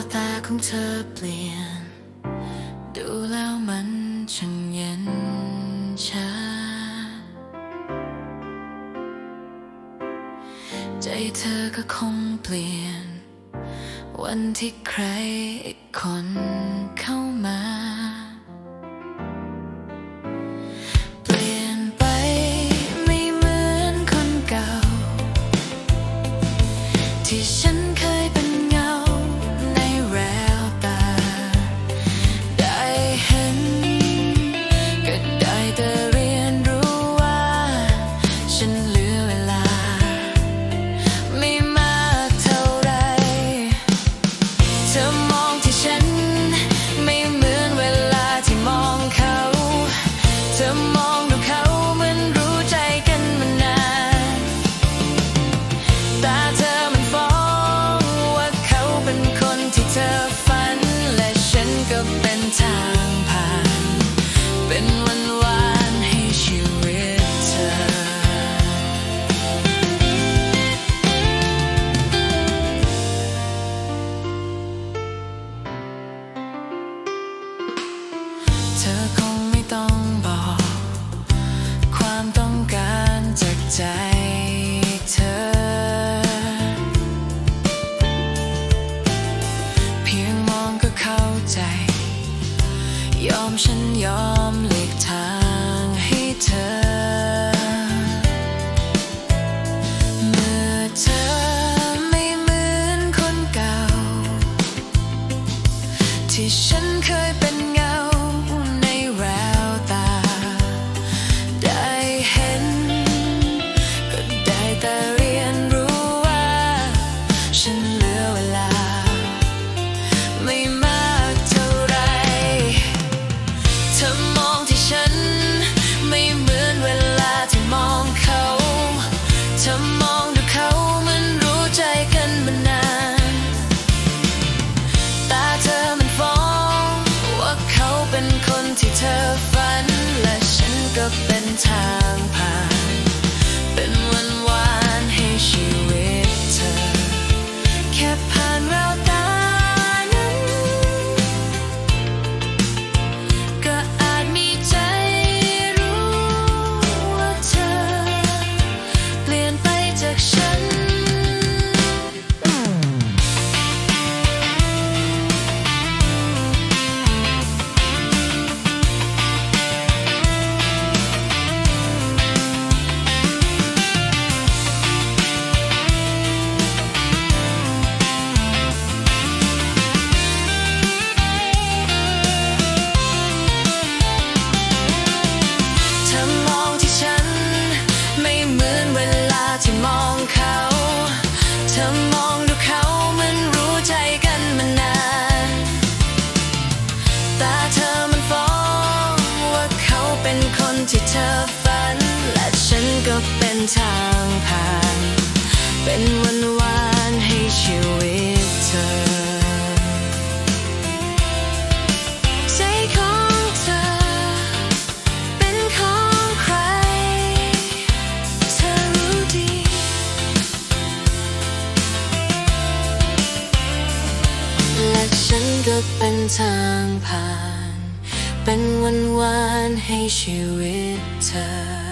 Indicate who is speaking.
Speaker 1: วตาของเธอเปลี่ยน ดูแล้วมันช่างเย็นชา ใจเธอก็คงเปลี่ยน วันที่ใครอีกคนเข้ามา ต้องบอก ความต้องการจากใจเธอ เพียงมองก็เข้าใจ ยอมฉันยอมหลีกทางให้เธอ เมื่อเธอไม่เหมือนคนเก่า ที่ฉันเคยเป็นเงาใน ที่เธอฝัน และฉันก็เป็นทางผ่าน เป็นวันวาน ที่เธอฝัน และฉันก็เป็นทางผ่าน เป็นวันวานให้ชีวิตเธอ ใจของเธอ เป็นของใคร เธอรู้ดี และฉันก็เป็นทางผ่าน วันวานๆให้ชีวิตเธอ